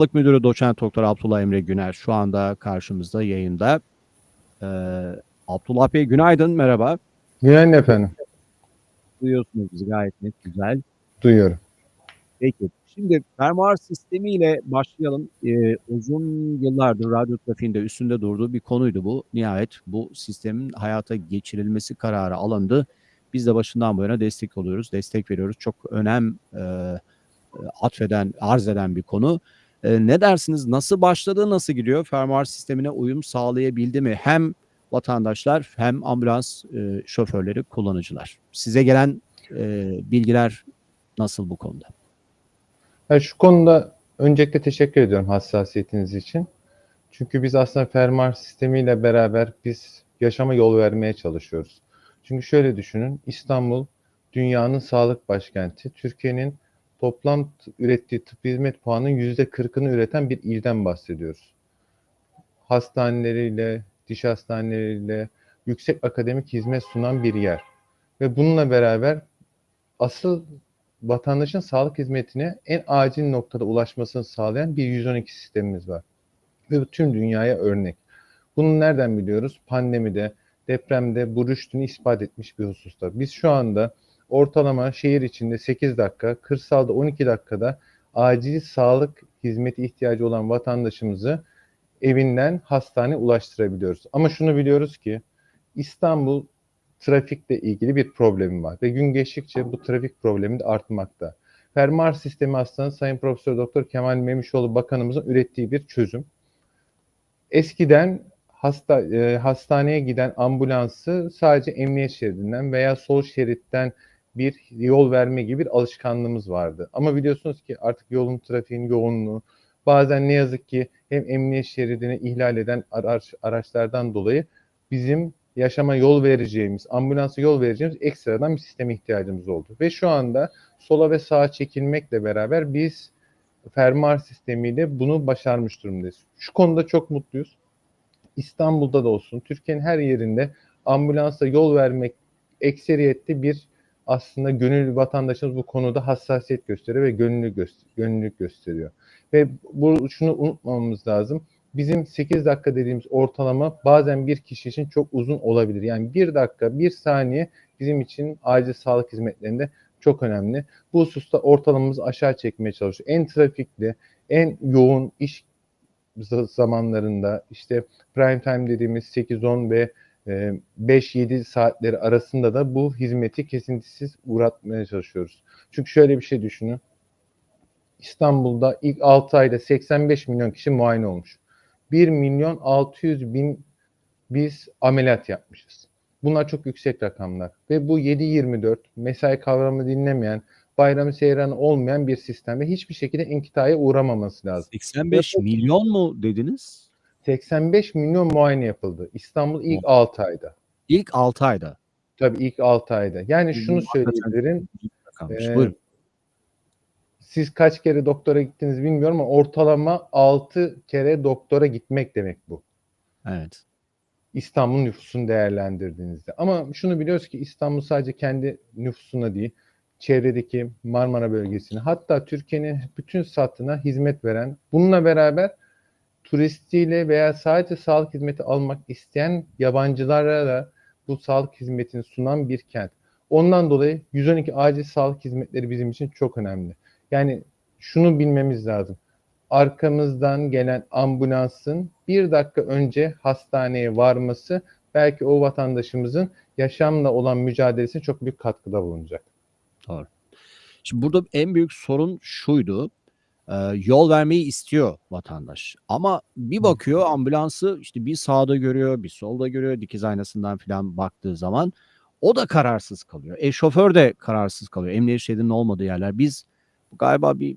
Sağlık Müdürü Doçent Doktor Abdullah Emre Güner şu anda karşımızda yayında. Ee, Abdullah Bey günaydın, merhaba. Günaydın efendim. Duyuyorsunuz bizi gayet net, güzel. Duyuyorum. Peki, şimdi fermuar sistemiyle başlayalım. Ee, uzun yıllardır radyo trafiğinde üstünde durduğu bir konuydu bu. Nihayet bu sistemin hayata geçirilmesi kararı alındı. Biz de başından bu yana destek oluyoruz, destek veriyoruz. Çok önem e, atfeden, arz eden bir konu. E, ne dersiniz? Nasıl başladı, nasıl gidiyor? Fermuar sistemine uyum sağlayabildi mi? Hem vatandaşlar hem ambulans e, şoförleri, kullanıcılar. Size gelen e, bilgiler nasıl bu konuda? Ya şu konuda öncelikle teşekkür ediyorum hassasiyetiniz için. Çünkü biz aslında fermuar sistemiyle beraber biz yaşama yol vermeye çalışıyoruz. Çünkü şöyle düşünün, İstanbul dünyanın sağlık başkenti. Türkiye'nin toplam ürettiği tıp hizmet puanının yüzde 40'ını üreten bir ilden bahsediyoruz. Hastaneleriyle, diş hastaneleriyle yüksek akademik hizmet sunan bir yer. Ve bununla beraber asıl vatandaşın sağlık hizmetine en acil noktada ulaşmasını sağlayan bir 112 sistemimiz var. Ve bu tüm dünyaya örnek. Bunu nereden biliyoruz? Pandemide, depremde bu rüştünü ispat etmiş bir hususta. Biz şu anda ortalama şehir içinde 8 dakika, kırsalda 12 dakikada acil sağlık hizmeti ihtiyacı olan vatandaşımızı evinden hastaneye ulaştırabiliyoruz. Ama şunu biliyoruz ki İstanbul trafikle ilgili bir problemi var ve gün geçtikçe bu trafik problemi de artmakta. Fermuar sistemi aslında Sayın Profesör Doktor Kemal Memişoğlu Bakanımızın ürettiği bir çözüm. Eskiden hasta e, hastaneye giden ambulansı sadece emniyet şeridinden veya sol şeritten bir yol verme gibi bir alışkanlığımız vardı. Ama biliyorsunuz ki artık yolun trafiğin yoğunluğu bazen ne yazık ki hem emniyet şeridini ihlal eden araç, araçlardan dolayı bizim yaşama yol vereceğimiz, ambulansa yol vereceğimiz ekstradan bir sisteme ihtiyacımız oldu. Ve şu anda sola ve sağa çekilmekle beraber biz fermuar sistemiyle bunu başarmış durumdayız. Şu konuda çok mutluyuz. İstanbul'da da olsun, Türkiye'nin her yerinde ambulansa yol vermek ekseriyette bir aslında gönüllü vatandaşımız bu konuda hassasiyet gösteriyor ve gönüllü göster gönüllülük gösteriyor. Ve bu şunu unutmamamız lazım bizim 8 dakika dediğimiz ortalama bazen bir kişi için çok uzun olabilir. Yani bir dakika, bir saniye bizim için acil sağlık hizmetlerinde çok önemli. Bu hususta ortalamamızı aşağı çekmeye çalışıyor. En trafikli, en yoğun iş zamanlarında işte prime time dediğimiz 8-10 ve 5-7 saatleri arasında da bu hizmeti kesintisiz uğratmaya çalışıyoruz. Çünkü şöyle bir şey düşünün. İstanbul'da ilk 6 ayda 85 milyon kişi muayene olmuş. 1 milyon 600 bin biz ameliyat yapmışız. Bunlar çok yüksek rakamlar. Ve bu 7-24 mesai kavramı dinlemeyen, bayramı seyranı olmayan bir sistem ve hiçbir şekilde inkitaya uğramaması lazım. 85 milyon mu dediniz? 85 milyon muayene yapıldı. İstanbul ilk 6 ayda. İlk 6 ayda. Tabii ilk 6 ayda. Yani şunu söyleyebilirim. Buyurun. Siz kaç kere doktora gittiniz bilmiyorum ama ortalama 6 kere doktora gitmek demek bu. Evet. İstanbul nüfusunu değerlendirdiğinizde. Ama şunu biliyoruz ki İstanbul sadece kendi nüfusuna değil, çevredeki Marmara bölgesine, hatta Türkiye'nin bütün satına hizmet veren, bununla beraber turistiyle veya sadece sağlık hizmeti almak isteyen yabancılara da bu sağlık hizmetini sunan bir kent. Ondan dolayı 112 acil sağlık hizmetleri bizim için çok önemli. Yani şunu bilmemiz lazım. Arkamızdan gelen ambulansın bir dakika önce hastaneye varması belki o vatandaşımızın yaşamla olan mücadelesine çok büyük katkıda bulunacak. Doğru. Şimdi burada en büyük sorun şuydu. Ee, yol vermeyi istiyor vatandaş. Ama bir bakıyor ambulansı işte bir sağda görüyor, bir solda görüyor. Dikiz aynasından falan baktığı zaman o da kararsız kalıyor. E şoför de kararsız kalıyor. Emniyet şeridinin olmadığı yerler. Biz galiba bir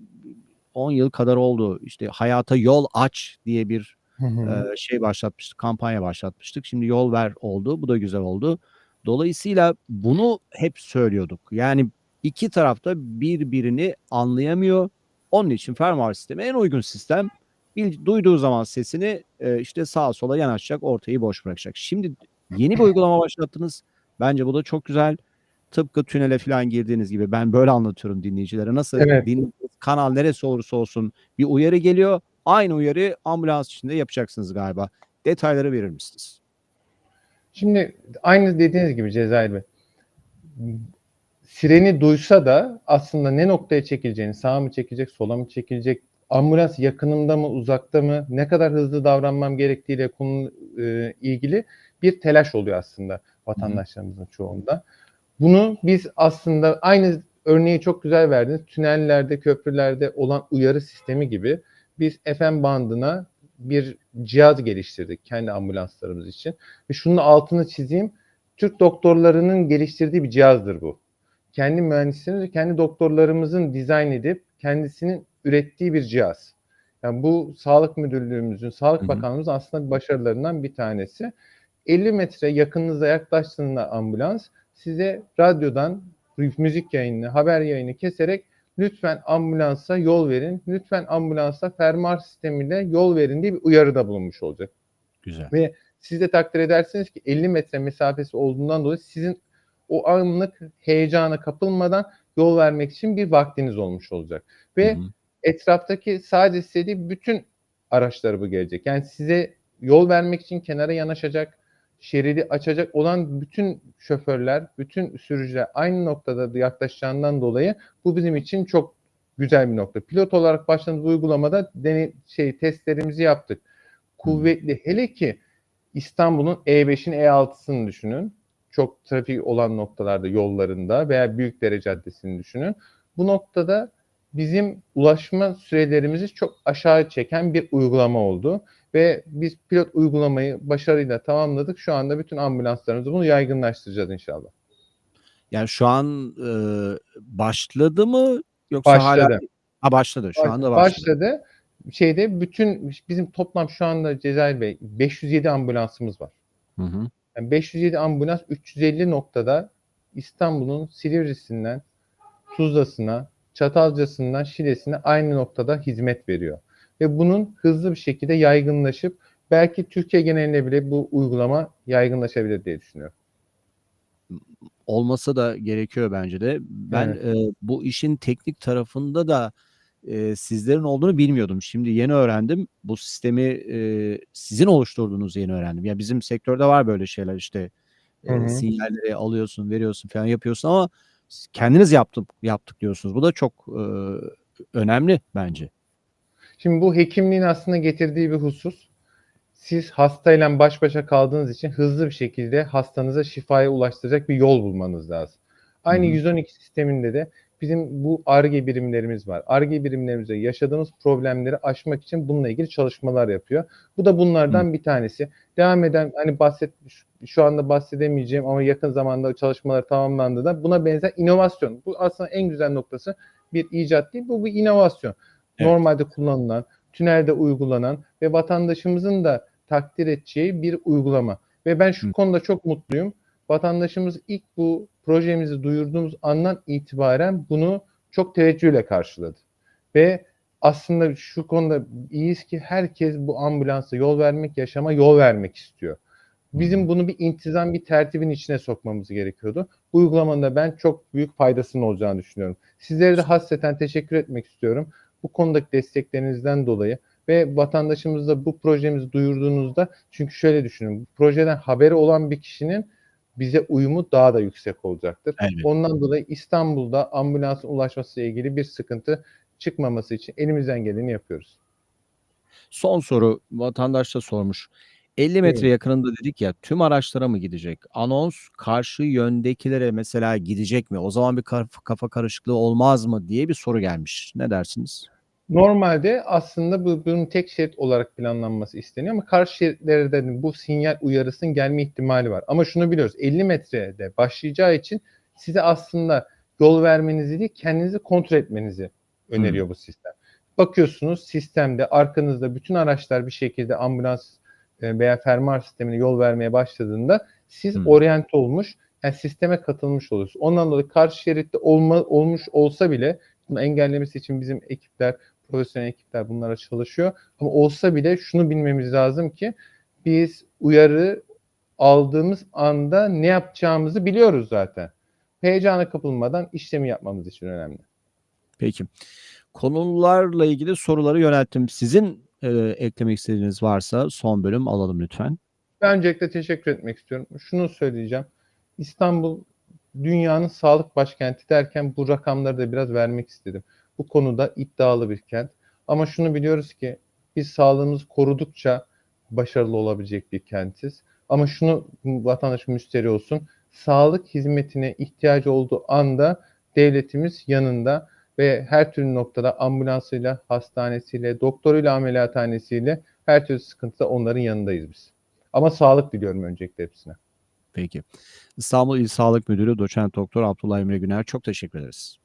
10 yıl kadar oldu. İşte hayata yol aç diye bir e, şey başlatmıştık, kampanya başlatmıştık. Şimdi yol ver oldu. Bu da güzel oldu. Dolayısıyla bunu hep söylüyorduk. Yani iki tarafta birbirini anlayamıyor. Onun için fermuar sistemi en uygun sistem. Bil- Duyduğu zaman sesini e, işte sağa sola yanaşacak, ortayı boş bırakacak. Şimdi yeni bir uygulama başlattınız. Bence bu da çok güzel. Tıpkı tünele falan girdiğiniz gibi ben böyle anlatıyorum dinleyicilere. Nasıl Evet. din, kanal neresi olursa olsun bir uyarı geliyor. Aynı uyarı ambulans içinde yapacaksınız galiba. Detayları verir misiniz? Şimdi aynı dediğiniz gibi Cezayir Bey. Sireni duysa da aslında ne noktaya çekileceğini, sağa mı çekilecek, sola mı çekilecek, ambulans yakınımda mı, uzakta mı, ne kadar hızlı davranmam gerektiğiyle konu e, ilgili bir telaş oluyor aslında vatandaşlarımızın çoğunda. Bunu biz aslında aynı örneği çok güzel verdiniz. Tünellerde, köprülerde olan uyarı sistemi gibi biz FM bandına bir cihaz geliştirdik kendi ambulanslarımız için. Ve şunun altını çizeyim. Türk doktorlarının geliştirdiği bir cihazdır bu. Kendi mühendislerimiz kendi doktorlarımızın dizayn edip kendisinin ürettiği bir cihaz. Yani bu Sağlık Müdürlüğümüzün, Sağlık Hı hı. Bakanlığımızın aslında başarılarından bir tanesi. 50 metre yakınınıza yaklaştığında ambulans size radyodan müzik yayını, haber yayını keserek lütfen ambulansa yol verin, lütfen ambulansa fermuar sistemiyle yol verin diye bir uyarıda bulunmuş olacak. Güzel. Ve siz de takdir edersiniz ki 50 metre mesafesi olduğundan dolayı sizin o anlık heyecana kapılmadan yol vermek için bir vaktiniz olmuş olacak. Ve Hı hı. etraftaki sadece değil bütün araçları bu gelecek. Yani size yol vermek için kenara yanaşacak, şeridi açacak olan bütün şoförler, bütün sürücüler aynı noktada yaklaşacağından dolayı bu bizim için çok güzel bir nokta. Pilot olarak başladığımız uygulamada deney, şey testlerimizi yaptık. Kuvvetli hele ki İstanbul'un E5'in E6'sını düşünün. Çok trafik olan noktalarda yollarında veya Büyükdere Caddesi'ni düşünün. Bu noktada bizim ulaşma sürelerimizi çok aşağı çeken bir uygulama oldu. Ve biz pilot uygulamayı başarıyla tamamladık. Şu anda bütün ambulanslarımızda bunu yaygınlaştıracağız inşallah. Yani şu an e, başladı mı yoksa hala Başladı. ha başladı. Şu anda başladı. Başladı. Şeyde bütün bizim toplam şu anda Cezayir Bey 507 ambulansımız var. Hı hı. Yani 507 ambulans 350 noktada İstanbul'un Silivri'sinden Tuzla'sına, Çatalca'sından Şile'sine aynı noktada hizmet veriyor. Ve bunun hızlı bir şekilde yaygınlaşıp belki Türkiye genelinde bile bu uygulama yaygınlaşabilir diye düşünüyorum. olması da gerekiyor bence de. Ben e, bu işin teknik tarafında da e, sizlerin olduğunu bilmiyordum. Şimdi yeni öğrendim. Bu sistemi e, sizin oluşturduğunuzu yeni öğrendim. Ya bizim sektörde var böyle şeyler işte e, sinyalleri alıyorsun, veriyorsun falan yapıyorsun ama kendiniz yaptık yaptık diyorsunuz. Bu da çok e, önemli bence. Şimdi bu hekimliğin aslında getirdiği bir husus. Siz hastayla baş başa kaldığınız için hızlı bir şekilde hastanıza şifaya ulaştıracak bir yol bulmanız lazım. Aynı Hı hı. 112 sisteminde de bizim bu ARGE birimlerimiz var. ARGE birimlerimizde yaşadığımız problemleri aşmak için bununla ilgili çalışmalar yapıyor. Bu da bunlardan bir tanesi. Devam eden hani bahset şu anda bahsedemeyeceğim ama yakın zamanda çalışmalar tamamlandığında buna benzer inovasyon. Bu aslında en güzel noktası bir icat değil, bu bir inovasyon. Evet. Normalde kullanılan, tünelde uygulanan ve vatandaşımızın da takdir edeceği bir uygulama. Ve ben şu Hı. konuda çok mutluyum. Vatandaşımız ilk bu projemizi duyurduğumuz andan itibaren bunu çok teveccühle karşıladı. Ve aslında şu konuda iyiyiz ki herkes bu ambulansa yol vermek, yaşama yol vermek istiyor. Bizim bunu bir intizam, bir tertibin içine sokmamız gerekiyordu. Bu uygulamanın da ben çok büyük faydasının olacağını düşünüyorum. Sizlere de hasreten teşekkür etmek istiyorum. Bu konudaki desteklerinizden dolayı ve vatandaşımızla bu projemizi duyurduğunuzda çünkü şöyle düşünün. Projeden haberi olan bir kişinin bize uyumu daha da yüksek olacaktır. Elbette. Ondan dolayı İstanbul'da ambulansın ulaşması ile ilgili bir sıkıntı çıkmaması için elimizden geleni yapıyoruz. Son soru vatandaş da sormuş. 50 metre Buyurun. yakınında dedik ya tüm araçlara mı gidecek? Anons karşı yöndekilere mesela gidecek mi? O zaman bir kaf- kafa karışıklığı olmaz mı diye bir soru gelmiş. Ne dersiniz? Normalde aslında bu bunun tek şerit olarak planlanması isteniyor ama karşı şeritlere de bu sinyal uyarısının gelme ihtimali var. Ama şunu biliyoruz 50 metrede başlayacağı için size aslında yol vermenizi değil kendinizi kontrol etmenizi öneriyor bu sistem. Bakıyorsunuz sistemde arkanızda bütün araçlar bir şekilde ambulans e, veya fermuar sistemine yol vermeye başladığında siz Hmm. oryante olmuş yani sisteme katılmış oluyorsunuz. Ondan dolayı karşı şeritte olma, olmuş olsa bile bunu engellemesi için bizim ekipler, profesyonel ekipler bunlara çalışıyor. Ama olsa bile şunu bilmemiz lazım ki biz uyarı aldığımız anda ne yapacağımızı biliyoruz zaten. Heyecana kapılmadan işlemi yapmamız için önemli. Peki. Konularla ilgili soruları yönelttim. Sizin Eee, eklemek istediğiniz varsa son bölüm alalım lütfen. Ben öncelikle teşekkür etmek istiyorum. Şunu söyleyeceğim. İstanbul dünyanın sağlık başkenti derken bu rakamları da biraz vermek istedim. Bu konuda iddialı bir kent. Ama şunu biliyoruz ki biz sağlığımızı korudukça başarılı olabilecek bir kentiz. Ama şunu vatandaş müşteri olsun. Sağlık hizmetine ihtiyacı olduğu anda devletimiz yanında ve her türlü noktada ambulansıyla, hastanesiyle, doktoruyla, ameliyathanesiyle her türlü sıkıntıda onların yanındayız biz. Ama sağlık diliyorum öncelikle hepsine. Peki. İstanbul İl Sağlık Müdürü Doçent Doktor Abdullah Emre Güner çok teşekkür ederiz.